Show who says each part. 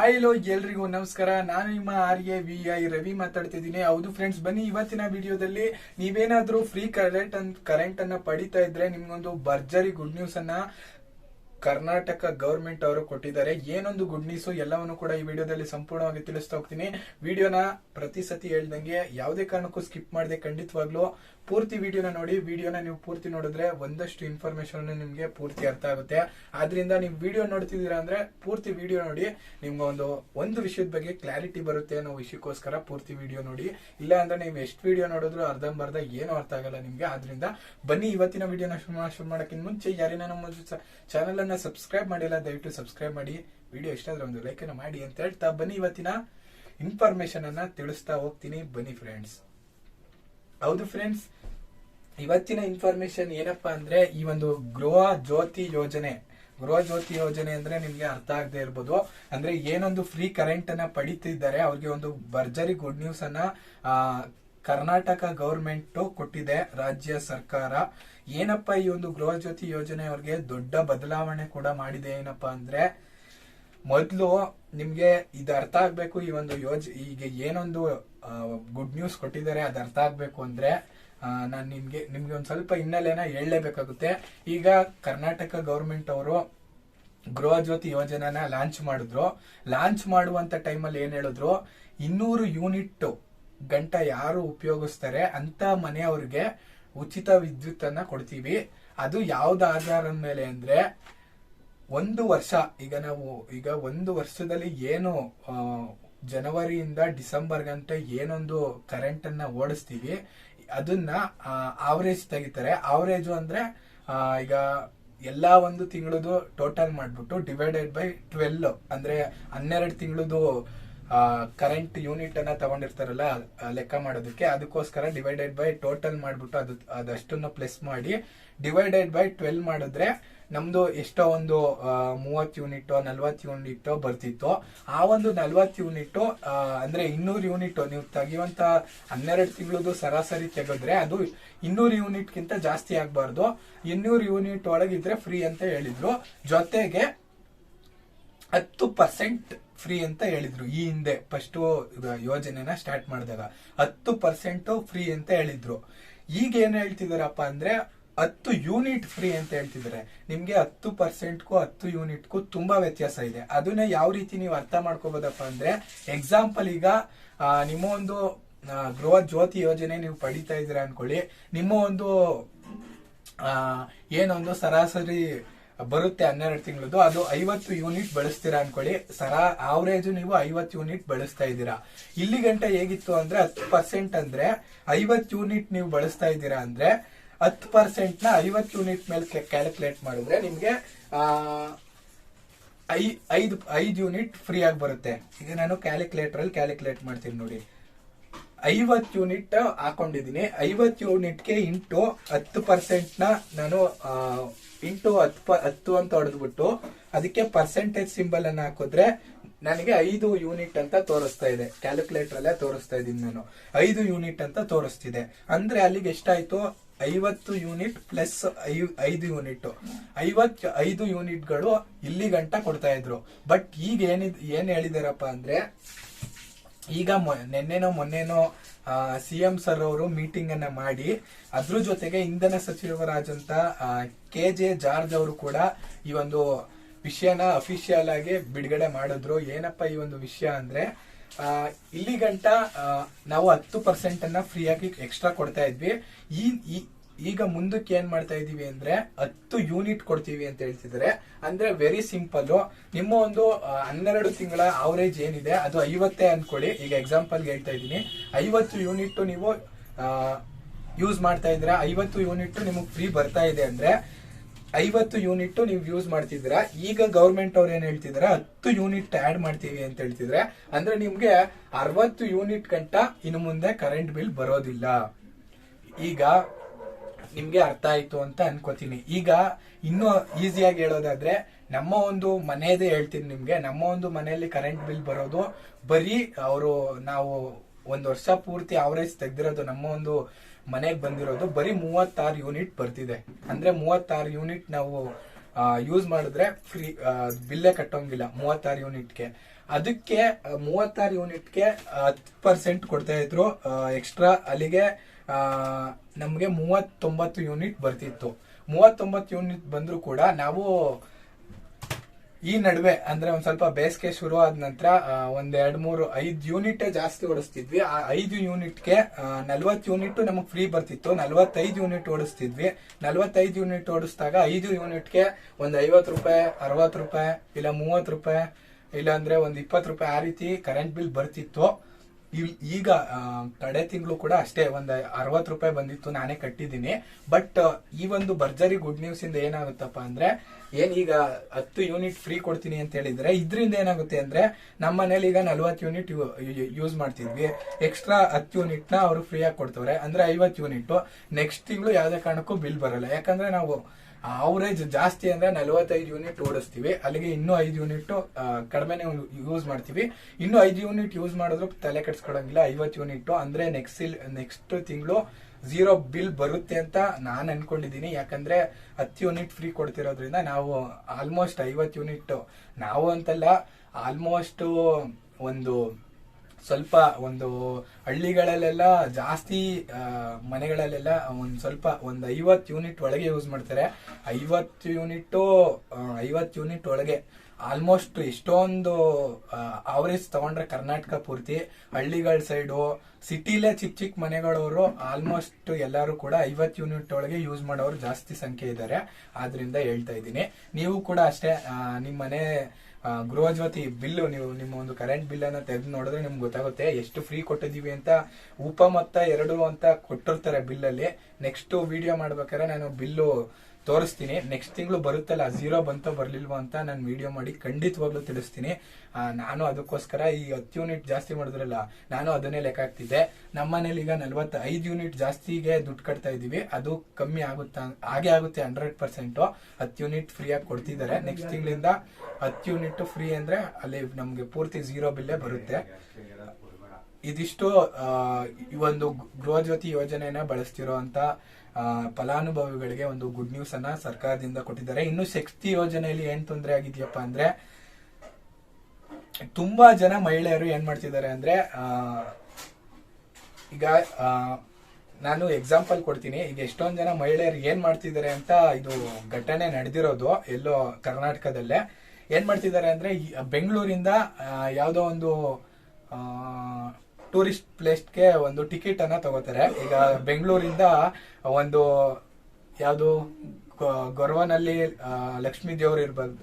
Speaker 1: Hi low ಎಲ್ರಿಗೂ ನಮಸ್ಕಾರ. ನಾನು ನಿಮ್ಮ R A V I Ravi ಮಾತಾಡ್ತಿದ್ದೀನಿ. ಹೌದು ಫ್ರೆಂಡ್ಸ್ ಬನ್ನಿ ಇವತ್ತಿನ ವಿಡಿಯೋದಲ್ಲಿ ನೀವೇನಾದ್ರೂ ಫ್ರೀ ಕರೆಂಟ್ ಕರೆಂಟ್ ಅನ್ನ ಪಡಿತಾ ಇದ್ರೆ ನಿಮ್ಗೊಂದು ಭರ್ಜರಿ ಗುಡ್ ನ್ಯೂಸ್ ಅನ್ನ ಕರ್ನಾಟಕ ಗವರ್ಮೆಂಟ್ ಅವರು ಕೊಟ್ಟಿದ್ದಾರೆ. ಏನೊಂದು ಗುಡ್ ನ್ಯೂಸ್ ಎಲ್ಲವನ್ನು ಕೂಡ ಈ ವಿಡಿಯೋದಲ್ಲಿ ಸಂಪೂರ್ಣವಾಗಿ ತಿಳಿಸ್ತಾ ಹೋಗ್ತೀನಿ. ವಿಡಿಯೋನ ಪ್ರತಿ ಸತಿ ಹೇಳ್ದಂಗೆ ಯಾವುದೇ ಕಾರಣಕ್ಕೂ ಸ್ಕಿಪ್ ಮಾಡದೆ ಖಂಡಿತವಾಗ್ಲೂ ಪೂರ್ತಿ ವಿಡಿಯೋನ ನೋಡಿ, ವಿಡಿಯೋನ ನೀವು ಪೂರ್ತಿ ನೋಡಿದ್ರೆ ಒಂದಷ್ಟು ಇನ್ಫಾರ್ಮೇಶನ್ ನಿಮಗೆ ಪೂರ್ತಿ ಅರ್ಥ ಆಗುತ್ತೆ. ಆದ್ರಿಂದ ನೀವು ವಿಡಿಯೋ ನೋಡ್ತಿದ್ದೀರಾ ಅಂದ್ರೆ ಪೂರ್ತಿ ವಿಡಿಯೋ ನೋಡಿ, ನಿಮ್ಗೆ ಒಂದು ಒಂದು ವಿಷಯದ ಬಗ್ಗೆ ಕ್ಲಾರಿಟಿ ಬರುತ್ತೆ ಅನ್ನೋ ವಿಷಯಕ್ಕೋಸ್ಕರ ಪೂರ್ತಿ ವಿಡಿಯೋ ನೋಡಿ. ಇಲ್ಲ ಅಂದ್ರೆ ನೀವು ಎಷ್ಟು ವಿಡಿಯೋ ನೋಡಿದ್ರು ಅರ್ಧಂಬರ್ಧ ಏನು ಅರ್ಥ ಆಗಲ್ಲ ನಿಮ್ಗೆ. ಆದ್ರಿಂದ ಬನ್ನಿ, ಇವತ್ತಿನ ವಿಡಿಯೋನ ಶುರು ಮಾಡೋಕ್ಕಿಂತ ಮುಂಚೆ ಯಾರಿನ ನಮ್ಮ ಚಾನಲ್ ಅನ್ನ ಸಬ್ಸ್ಕ್ರೈಬ್ ಮಾಡಿಲ್ಲ, ದಯವಿಟ್ಟು ಸಬ್ಸ್ಕ್ರೈಬ್ ಮಾಡಿ. ವಿಡಿಯೋ ಇಷ್ಟ ಒಂದು ಲೈಕ್ ಮಾಡಿ ಅಂತ ಹೇಳ್ತಾ ಬನ್ನಿ ಇವತ್ತಿನ ಇನ್ಫಾರ್ಮೇಶನ್ ಅನ್ನ ತಿಳಿಸ್ತಾ ಹೋಗ್ತೀನಿ. ಬನ್ನಿ ಫ್ರೆಂಡ್ಸ್ ಹೌದು ಫ್ರೆಂಡ್ಸ್ ಇವತ್ತಿನ ಇನ್ಫಾರ್ಮೇಶನ್ ಏನಪ್ಪಾ ಅಂದ್ರೆ, ಈ ಒಂದು ಗೃಹ ಜ್ಯೋತಿ ಯೋಜನೆ, ಗೃಹ ಜ್ಯೋತಿ ಯೋಜನೆ ಅಂದ್ರೆ ನಿಮ್ಗೆ ಅರ್ಥ ಆಗದೆ ಇರ್ಬೋದು. ಅಂದ್ರೆ ಏನೊಂದು ಫ್ರೀ ಕರೆಂಟ್ ಅನ್ನ ಪಡಿತಿದ್ದಾರೆ, ಅವ್ರಿಗೆ ಒಂದು ಭರ್ಜರಿ ಗುಡ್ ನ್ಯೂಸ್ ಅನ್ನ ಕರ್ನಾಟಕ ಗವರ್ಮೆಂಟ್ ಕೊಟ್ಟಿದೆ, ರಾಜ್ಯ ಸರ್ಕಾರ. ಏನಪ್ಪ ಈ ಒಂದು ಗೃಹ ಜ್ಯೋತಿ ಯೋಜನೆ ಅವ್ರಿಗೆ ದೊಡ್ಡ ಬದಲಾವಣೆ ಕೂಡ ಮಾಡಿದೆ ಏನಪ್ಪಾ ಅಂದ್ರೆ, ಮೊದಲು ನಿಮ್ಗೆ ಇದು ಅರ್ಥ ಆಗ್ಬೇಕು ಈ ಒಂದು ಯೋಜ, ಈಗ ಏನೊಂದು ಗುಡ್ ನ್ಯೂಸ್ ಕೊಟ್ಟಿದ್ದಾರೆ, ಅದು ಅರ್ಥ ಆಗ್ಬೇಕು ಅಂದ್ರೆ ನಾನು ನಿಮಗೆ ನಿಮಗೆ ಒಂದು ಸ್ವಲ್ಪ ಹಿನ್ನೆಲೆನ ಹೇಳಲೇಬೇಕಾಗುತ್ತೆ. ಈಗ ಕರ್ನಾಟಕ ಗೌರ್ಮೆಂಟ್ ಅವರು ಗೃಹ ಜ್ಯೋತಿ ಯೋಜನೆನ ಲಾಂಚ್ ಮಾಡಿದ್ರು. ಲಾಂಚ್ ಮಾಡುವಂತ ಟೈಮಲ್ಲಿ ಏನ್ ಹೇಳಿದ್ರು? ಇನ್ನೂರು ಯೂನಿಟ್ ಗಂಟ ಯಾರು ಉಪಯೋಗಿಸ್ತಾರೆ ಅಂತ ಮನೆಯವ್ರಿಗೆ ಉಚಿತ ವಿದ್ಯುತ್ ಅನ್ನ ಕೊಡ್ತೀವಿ. ಅದು ಯಾವ್ದು ಆಧಾರದ ಮೇಲೆ ಅಂದ್ರೆ ಒಂದು ವರ್ಷ, ಈಗ ನಾವು, ಈಗ ಒಂದು ವರ್ಷದಲ್ಲಿ ಏನು ಜನವರಿಯಿಂದ ಡಿಸೆಂಬರ್ ಗಂಟೆ ಏನೊಂದು ಕರೆಂಟ್ ಅನ್ನ ಓಡಿಸ್ತೀವಿ. ಅದನ್ನ ಆವರೇಜ್ ತೆಗಿತಾರೆ. ಆವರೇಜು ಅಂದ್ರೆ ಈಗ ಎಲ್ಲಾ ಒಂದು ತಿಂಗಳದು ಟೋಟಲ್ ಮಾಡ್ಬಿಟ್ಟು ಡಿವೈಡೆಡ್ ಬೈ ಟ್ವೆಲ್ ಅಂದ್ರೆ ಹನ್ನೆರಡು ತಿಂಗಳದು ಕರೆಂಟ್ ಯೂನಿಟ್ ಅನ್ನ ತಗೊಂಡಿರ್ತಾರಲ್ಲ ಲೆಕ್ಕ ಮಾಡೋದಕ್ಕೆ, ಅದಕ್ಕೋಸ್ಕರ ಡಿವೈಡೆಡ್ ಬೈ ಟೋಟಲ್ ಮಾಡ್ಬಿಟ್ಟು ಅದು, ಅದಷ್ಟನ್ನು ಪ್ಲಸ್ ಮಾಡಿ ಡಿವೈಡೆಡ್ ಬೈ ಟ್ವೆಲ್ ಮಾಡಿದ್ರೆ ನಮ್ದು ಎಷ್ಟೋ ಒಂದು ಮೂವತ್ತು ಯೂನಿಟ್, ನಲ್ವತ್ತು ಯೂನಿಟ್ ಬರ್ತಿತ್ತು. ಆ ಒಂದು ನಲ್ವತ್ತು ಯೂನಿಟ್ ಅಂದ್ರೆ ಇನ್ನೂರು ಯೂನಿಟ್, ನೀವು ತೆಗೆಯುವಂತ ಹನ್ನೆರಡು ತಿಂಗಳದು ಸರಾಸರಿ ತೆಗೆದ್ರೆ ಅದು ಇನ್ನೂರು ಯೂನಿಟ್ ಗಿಂತ ಜಾಸ್ತಿ ಆಗ್ಬಾರ್ದು. ಇನ್ನೂರು ಯೂನಿಟ್ ಒಳಗಿದ್ರೆ ಫ್ರೀ ಅಂತ ಹೇಳಿದ್ರು. ಜೊತೆಗೆ ಹತ್ತು ಪರ್ಸೆಂಟ್ ಫ್ರೀ ಅಂತ ಹೇಳಿದ್ರು ಈ ಹಿಂದೆ ಫಸ್ಟ್ ಯೋಜನೆನ ಸ್ಟಾರ್ಟ್ ಮಾಡಿದಾಗ. ಹತ್ತು ಪರ್ಸೆಂಟ್ ಫ್ರೀ ಅಂತ ಹೇಳಿದ್ರು. ಈಗ ಏನ್ ಹೇಳ್ತಿದಾರಪ್ಪ ಅಂದ್ರೆ ಹತ್ತು ಯೂನಿಟ್ ಫ್ರೀ ಅಂತ ಹೇಳ್ತಿದ್ರೆ, ನಿಮ್ಗೆ ಹತ್ತು ಪರ್ಸೆಂಟ್ಗೂ ಹತ್ತು ಯೂನಿಟ್ಗೂ ತುಂಬಾ ವ್ಯತ್ಯಾಸ ಇದೆ. ಅದನ್ನ ಯಾವ ರೀತಿ ನೀವು ಅರ್ಥ ಮಾಡ್ಕೋಬೋದಪ್ಪ ಅಂದ್ರೆ ಎಕ್ಸಾಂಪಲ್ ಈಗ ನಿಮ್ಮ ಒಂದು ಗೃಹ ಜ್ಯೋತಿ ಯೋಜನೆ ನೀವು ಪಡಿತಾ ಇದ್ದೀರಾ ಅನ್ಕೊಳ್ಳಿ. ನಿಮ್ಮ ಒಂದು ಏನೊಂದು ಸರಾಸರಿ ಬರುತ್ತೆ ಹನ್ನೆರಡು ತಿಂಗಳದು ಅದು ಐವತ್ತು ಯೂನಿಟ್ ಬಳಸ್ತೀರಾ ಅನ್ಕೊಳ್ಳಿ. ಸರಾ ಆವರೇಜ್ ನೀವು ಐವತ್ತು ಯೂನಿಟ್ ಬಳಸ್ತಾ ಇದ್ದೀರಾ. ಇಲ್ಲಿ ಗಂಟ ಹೇಗಿತ್ತು ಅಂದ್ರೆ, ಹತ್ತು ಪರ್ಸೆಂಟ್ ಅಂದ್ರೆ, ಐವತ್ತು ಯೂನಿಟ್ ನೀವು ಬಳಸ್ತಾ ಇದ್ದೀರಾ ಅಂದ್ರೆ ಹತ್ತು ಪರ್ಸೆಂಟ್ನ ಐವತ್ತು ಯೂನಿಟ್ ಮೇಲೆ ಕ್ಯಾಲ್ಕುಲೇಟ್ ಮಾಡಿದ್ರೆ ನಿಮಗೆ ಐ, ಐದು ಐದು ಯೂನಿಟ್ ಫ್ರೀ ಆಗಿ ಬರುತ್ತೆ. ಈಗ ನಾನು ಕ್ಯಾಲ್ಕುಲೇಟರ್ ಅಲ್ಲಿ ಕ್ಯಾಲ್ಕುಲೇಟ್ ಮಾಡ್ತೀನಿ ನೋಡಿ. ಐವತ್ ಯೂನಿಟ್ ಹಾಕೊಂಡಿದ್ದೀನಿ. ಐವತ್ತು ಯೂನಿಟ್ಗೆ ಇಂಟು ಹತ್ತು ಪರ್ಸೆಂಟ್ನ ನಾನು ಇಂಟು ಹತ್ತು ಹತ್ತು ಅಂತ ಹೊಡೆದ್ಬಿಟ್ಟು ಅದಕ್ಕೆ ಪರ್ಸೆಂಟೇಜ್ ಸಿಂಬಲ್ ಅನ್ನ ಹಾಕಿದ್ರೆ ನನಗೆ ಐದು ಯೂನಿಟ್ ಅಂತ ತೋರಿಸ್ತಾ ಇದೆ. ಕ್ಯಾಲ್ಕುಲೇಟರ್ ಅಲ್ಲೇ ತೋರಿಸ್ತಾ ಇದ್ದೀನಿ ನಾನು. ಐದು ಯೂನಿಟ್ ಅಂತ ತೋರಿಸ್ತಿದೆ. ಅಂದ್ರೆ ಅಲ್ಲಿಗೆ ಎಷ್ಟಾಯ್ತು? ಐವತ್ತು ಯೂನಿಟ್ ಪ್ಲಸ್ ಐದು ಯೂನಿಟ್. ಐವತ್ ಐದು ಯೂನಿಟ್ಗಳು ಇಲ್ಲಿ ಗಂಟ ಕೊಡ್ತಾ ಇದ್ರು. ಬಟ್ ಈಗ ಏನಿದ್ ಏನ್ ಹೇಳಿದಾರಪ್ಪ ಅಂದ್ರೆ, ಈಗ ನಿನ್ನೆನೋ ಮೊನ್ನೆನೋ ಸಿ ಎಂ ಸರ್ ಅವರು ಮೀಟಿಂಗ್ ಅನ್ನ ಮಾಡಿ, ಅದ್ರ ಜೊತೆಗೆ ಇಂಧನ ಸಚಿವರಾದಂತ ಕೆ ಜೆ ಜಾರ್ಜ್ ಅವರು ಕೂಡ ಈ ಒಂದು ವಿಷಯನ ಅಫಿಷಿಯಲ್ ಆಗಿ ಬಿಡುಗಡೆ ಮಾಡಿದ್ರು. ಏನಪ್ಪ ಈ ಒಂದು ವಿಷಯ ಅಂದ್ರೆ ಇಲ್ಲಿ ಗಂಟ ನಾವು ಹತ್ತು ಪರ್ಸೆಂಟ್ ಅನ್ನ ಫ್ರೀ ಆಗಿ ಎಕ್ಸ್ಟ್ರಾ ಕೊಡ್ತಾ ಇದ್ವಿ. ಈ ಈಗ ಮುಂದಕ್ಕೆ ಏನ್ ಮಾಡ್ತಾ ಇದೀವಿ ಅಂದ್ರೆ ಹತ್ತು ಯೂನಿಟ್ ಕೊಡ್ತೀವಿ ಅಂತ ಹೇಳ್ತಿದ್ರೆ. ಅಂದ್ರೆ ವೆರಿ ಸಿಂಪಲ್ ನಿಮ್ಮ ಒಂದು ಹನ್ನೆರಡು ತಿಂಗಳ ಅವರೇಜ್ ಏನಿದೆ, ಅದು ಐವತ್ತೇ ಅನ್ಕೊಳ್ಳಿ. ಈಗ ಎಕ್ಸಾಂಪಲ್ ಹೇಳ್ತಾ ಇದ್ದೀನಿ. ಐವತ್ತು ಯೂನಿಟ್ ನೀವು ಯೂಸ್ ಮಾಡ್ತಾ ಇದ್ರೆ ಐವತ್ತು ಯೂನಿಟ್ ನಿಮಗೆ ಫ್ರೀ ಬರ್ತಾ ಇದೆ ಅಂದ್ರೆ ಐವತ್ತು ಯೂನಿಟ್ ನೀವು ಯೂಸ್ ಮಾಡ್ತಿದ್ದೀರಾ. ಈಗ ಗೌರ್ಮೆಂಟ್ ಅವ್ರು ಏನ್ ಹೇಳ್ತಿದ್ರ? ಹತ್ತು ಯೂನಿಟ್ ಆಡ್ ಮಾಡ್ತೀವಿ ಅಂತ ಹೇಳ್ತಿದ್ರೆ. ಅಂದ್ರೆ ನಿಮ್ಗೆ ಅರವತ್ತು ಯೂನಿಟ್ ಗಂಟ ಇನ್ನು ಮುಂದೆ ಕರೆಂಟ್ ಬಿಲ್ ಬರೋದಿಲ್ಲ. ಈಗ ನಿಮ್ಗೆ ಅರ್ಥ ಆಯ್ತು ಅಂತ ಅನ್ಕೋತೀನಿ. ಈಗ ಇನ್ನು ಈಸಿಯಾಗಿ ಹೇಳೋದಾದ್ರೆ, ನಮ್ಮ ಒಂದು ಮನೆಯದೇ ಹೇಳ್ತೀನಿ ನಿಮ್ಗೆ. ನಮ್ಮ ಒಂದು ಮನೆಯಲ್ಲಿ ಕರೆಂಟ್ ಬಿಲ್ ಬರೋದು ಬರೀ ಅವರು ನಾವು ಒಂದು ವರ್ಷ ಪೂರ್ತಿ ಅವರೇಜ್ ತೆಗ್ದಿರೋದು ನಮ್ಮ ಒಂದು ಮನೆಗೆ ಬಂದಿರೋದು ಬರೀ ಮೂವತ್ತಾರು ಯೂನಿಟ್ ಬರ್ತಿದೆ. ಅಂದ್ರೆ ಮೂವತ್ತಾರು ಯೂನಿಟ್ ನಾವು ಯೂಸ್ ಮಾಡಿದ್ರೆ ಫ್ರೀ ಬಿಲ್ಲೇ ಕಟ್ಟೋಂಗಿಲ್ಲ ಮೂವತ್ತಾರು ಯೂನಿಟ್ಗೆ. ಅದಕ್ಕೆ ಮೂವತ್ತಾರು ಯೂನಿಟ್ಗೆ ಹತ್ತು ಪರ್ಸೆಂಟ್ ಕೊಡ್ತಾ ಇದ್ರು. ಎಕ್ಸ್ಟ್ರಾ ಅಲ್ಲಿಗೆ ನಮಗೆ ಮೂವತ್ತೊಂಬತ್ತು ಯೂನಿಟ್ ಬರ್ತಿತ್ತು. ಮೂವತ್ತೊಂಬತ್ತು ಯೂನಿಟ್ ಬಂದರೂ ಕೂಡ ನಾವು ಈ ನಡುವೆ ಅಂದ್ರೆ ಒಂದ್ ಸ್ವಲ್ಪ ಬೇಸಿಗೆ ಶುರು ಆದ ನಂತರ ಒಂದ್ ಎರಡ್ ಮೂರು ಐದ್ ಯೂನಿಟ್ ಜಾಸ್ತಿ ಓಡಿಸ್ತಿದ್ವಿ. ಆ ಐದು ಯೂನಿಟ್ಗೆ ನಲ್ವತ್ ಯೂನಿಟ್ ನಮಗ್ ಫ್ರೀ ಬರ್ತಿತ್ತು. ನಲ್ವತ್ತೈದು ಯೂನಿಟ್ ಓಡಿಸ್ತಿದ್ವಿ. ನಲ್ವತ್ತೈದು ಯೂನಿಟ್ ಓಡಿಸಿದಾಗ ಐದು ಯೂನಿಟ್ಗೆ ಒಂದ್ ಐವತ್ ರೂಪಾಯಿ ಅರವತ್ ರೂಪಾಯಿ, ಇಲ್ಲ ಮೂವತ್ ರೂಪಾಯಿ ಇಲ್ಲ ಅಂದ್ರೆ ಒಂದ್ ಇಪ್ಪತ್ ರೂಪಾಯಿ ಆ ರೀತಿ ಕರೆಂಟ್ ಬಿಲ್ ಬರ್ತಿತ್ತು. ಈಗ ಕಡೆ ತಿಂಗಳು ಕೂಡ ಅಷ್ಟೇ, ಒಂದು ಅರವತ್ ರೂಪಾಯಿ ಬಂದಿತ್ತು, ನಾನೇ ಕಟ್ಟಿದ್ದೀನಿ. ಬಟ್ ಈ ಒಂದು ಭರ್ಜರಿ ಗುಡ್ ನ್ಯೂಸ್ ಇಂದ ಏನಾಗುತ್ತಪ್ಪ ಅಂದ್ರೆ, ಏನ್ ಈಗ ಹತ್ತು ಯೂನಿಟ್ ಫ್ರೀ ಕೊಡ್ತೀನಿ ಅಂತ ಹೇಳಿದ್ರೆ, ಇದ್ರಿಂದ ಏನಾಗುತ್ತೆ ಅಂದ್ರೆ ನಮ್ಮ ಮನೇಲಿ ಈಗ ನಲ್ವತ್ ಯೂನಿಟ್ ಯೂಸ್ ಮಾಡ್ತಿದ್ವಿ. ಎಕ್ಸ್ಟ್ರಾ ಹತ್ತು ಯೂನಿಟ್ನ ಅವರು ಫ್ರೀ ಆಗಿ ಕೊಡ್ತವ್ರೆ. ಅಂದ್ರೆ ಐವತ್ ಯೂನಿಟ್ ನೆಕ್ಸ್ಟ್ ತಿಂಗಳು ಯಾವ್ದೇ ಕಾರಣಕ್ಕೂ ಬಿಲ್ ಬರಲ್ಲ. ಯಾಕಂದ್ರೆ ನಾವು ಅವರೇಜ್ ಜಾಸ್ತಿ ಅಂದ್ರೆ ನಲವತ್ತೈದು ಯೂನಿಟ್ ಓಡಿಸ್ತೀವಿ. ಅಲ್ಲಿಗೆ ಇನ್ನೂ ಐದು ಯೂನಿಟ್ ಕಡಿಮೆನೆ ಯೂಸ್ ಮಾಡ್ತೀವಿ. ಇನ್ನು ಐದು ಯೂನಿಟ್ ಯೂಸ್ ಮಾಡಿದ್ರು ತಲೆ ಕೆಡ್ಸ್ಕೊಳಂಗಿಲ್ಲ. ಐವತ್ತು ಯೂನಿಟ್ ಅಂದ್ರೆ ನೆಕ್ಸ್ಟ್ ನೆಕ್ಸ್ಟ್ ತಿಂಗಳು ಝೀರೋ ಬಿಲ್ ಬರುತ್ತೆ ಅಂತ ನಾನು ಅನ್ಕೊಂಡಿದ್ದೀನಿ. ಯಾಕಂದ್ರೆ ಹತ್ತು ಯೂನಿಟ್ ಫ್ರೀ ಕೊಡ್ತಿರೋದ್ರಿಂದ ನಾವು ಆಲ್ಮೋಸ್ಟ್ ಐವತ್ತು ಯೂನಿಟ್ ನಾವು ಅಂತಲ್ಲ ಆಲ್ಮೋಸ್ಟ್ ಒಂದು ಸ್ವಲ್ಪ ಒಂದು ಹಳ್ಳಿಗಳಲ್ಲೆಲ್ಲ ಜಾಸ್ತಿ ಮನೆಗಳಲ್ಲೆಲ್ಲ ಒಂದು ಸ್ವಲ್ಪ ಒಂದು ಐವತ್ತು ಯೂನಿಟ್ ಒಳಗೆ ಯೂಸ್ ಮಾಡ್ತಾರೆ. ಐವತ್ತು ಯೂನಿಟ್ಟು ಐವತ್ತು ಯೂನಿಟ್ ಒಳಗೆ. ಆಲ್ಮೋಸ್ಟ್ ಎಷ್ಟೊಂದು ಅವರೇಜ್ ತಗೊಂಡ್ರೆ ಕರ್ನಾಟಕ ಪೂರ್ತಿ, ಹಳ್ಳಿಗಳ ಸೈಡು ಸಿಟಿಲೇ ಚಿಕ್ಕ ಚಿಕ್ಕ ಮನೆಗಳವರು ಆಲ್ಮೋಸ್ಟ್ ಎಲ್ಲರೂ ಕೂಡ ಐವತ್ ಯೂನಿಟ್ ಒಳಗೆ ಯೂಸ್ ಮಾಡೋರು ಜಾಸ್ತಿ ಸಂಖ್ಯೆ ಇದ್ದಾರೆ. ಆದ್ರಿಂದ ಹೇಳ್ತಾ ಇದ್ದೀನಿ. ನೀವು ಕೂಡ ಅಷ್ಟೇ ನಿಮ್ಮ ಮನೆ ಗೃಹ ಗೃಹಜ್ಯೋತಿ ಬಿಲ್ಲು, ನೀವು ನಿಮ್ಮ ಒಂದು ಕರೆಂಟ್ ಬಿಲ್ ಅನ್ನ ತೆಗೆದು ನೋಡಿದ್ರೆ ನಿಮ್ಗೆ ಗೊತ್ತಾಗುತ್ತೆ ಎಷ್ಟು ಫ್ರೀ ಕೊಟ್ಟಿದೀವಿ ಅಂತ. ಉಪ ಮೊತ್ತ ಎರಡು ಅಂತ ಕೊಟ್ಟಿರ್ತಾರೆ ಬಿಲ್ ಅಲ್ಲಿ. ನೆಕ್ಸ್ಟ್ ವಿಡಿಯೋ ಮಾಡ್ಬೇಕಾದ್ರೆ ನಾನು ಬಿಲ್ಲು ತೋರಿಸ್ತೀನಿ. ನೆಕ್ಸ್ಟ್ ತಿಂಗಳು ಬರುತ್ತಲ್ಲ ಝೀರೋ ಬಂತೋ ಬರ್ಲಿಲ್ವೋ ಅಂತ ನಾನು ವಿಡಿಯೋ ಮಾಡಿ ಖಂಡಿತವಾಗ್ಲೂ ತಿಳಿಸ್ತೀನಿ. ನಾನು ಅದಕ್ಕೋಸ್ಕರ ಈ ಹತ್ತು ಯೂನಿಟ್ ಜಾಸ್ತಿ ಮಾಡಿದ್ರಲ್ಲ, ನಾನು ಅದನ್ನೇ ಲೆಕ್ಕ ಹಾಕ್ತಿದ್ದೆ. ನಮ್ಮ ಮನೇಲಿ ಈಗ ನಲ್ವತ್ತ ಐದು ಯೂನಿಟ್ ಜಾಸ್ತಿಗೆ ದುಡ್ಡು ಕಟ್ತಾ ಇದೀವಿ. ಅದು ಕಮ್ಮಿ ಆಗುತ್ತಾ, ಹಾಗೆ ಆಗುತ್ತೆ ಹಂಡ್ರೆಡ್ ಪರ್ಸೆಂಟ್ ಹತ್ತು ಯೂನಿಟ್ ಫ್ರೀ ಆಗಿ ಕೊಡ್ತಿದ್ದಾರೆ. ನೆಕ್ಸ್ಟ್ ತಿಂಗಳಿಂದ ಹತ್ತು ಯೂನಿಟ್ ಫ್ರೀ ಅಂದ್ರೆ ಅಲ್ಲಿ ನಮಗೆ ಪೂರ್ತಿ ಝೀರೋ ಬಿಲ್ಲೇ ಬರುತ್ತೆ. ಇದಿಷ್ಟು ಈ ಒಂದು ಗೃಹಜ್ಯೋತಿ ಯೋಜನೆಯನ್ನ ಬಳಸ್ತಿರೋ ಅಂತ ಫಲಾನುಭವಿಗಳಿಗೆ ಒಂದು ಗುಡ್ ನ್ಯೂಸ್ ಅನ್ನ ಸರ್ಕಾರದಿಂದ ಕೊಟ್ಟಿದ್ದಾರೆ. ಇನ್ನು ಶಕ್ತಿ ಯೋಜನೆಯಲ್ಲಿ ಏನ್ ತೊಂದರೆ ಆಗಿದ್ಯಪ್ಪ ಅಂದ್ರೆ, ತುಂಬಾ ಜನ ಮಹಿಳೆಯರು ಏನ್ ಮಾಡ್ತಿದ್ದಾರೆ ಅಂದ್ರೆ ಈಗ ನಾನು ಎಕ್ಸಾಂಪಲ್ ಕೊಡ್ತೀನಿ. ಈಗ ಎಷ್ಟೊಂದು ಜನ ಮಹಿಳೆಯರು ಏನ್ ಮಾಡ್ತಿದ್ದಾರೆ ಅಂತ ಇದು ಘಟನೆ ನಡೆದಿರೋದು, ಎಲ್ಲೋ ಕರ್ನಾಟಕದಲ್ಲೇ. ಏನ್ ಮಾಡ್ತಿದ್ದಾರೆ ಅಂದ್ರೆ ಬೆಂಗಳೂರಿಂದ ಯಾವ್ದೋ ಒಂದು ಟೂರಿಸ್ಟ್ ಪ್ಲೇಸ್ಗೆ ಒಂದು ಟಿಕೆಟ್ ಅನ್ನ ತಗೋತಾರೆ. ಈಗ ಬೆಂಗಳೂರಿಂದ ಒಂದು ಯಾವುದು ಗೊರವನಲ್ಲಿ ಲಕ್ಷ್ಮೀ ದೇವ್ರು ಇರ್ಬೋದು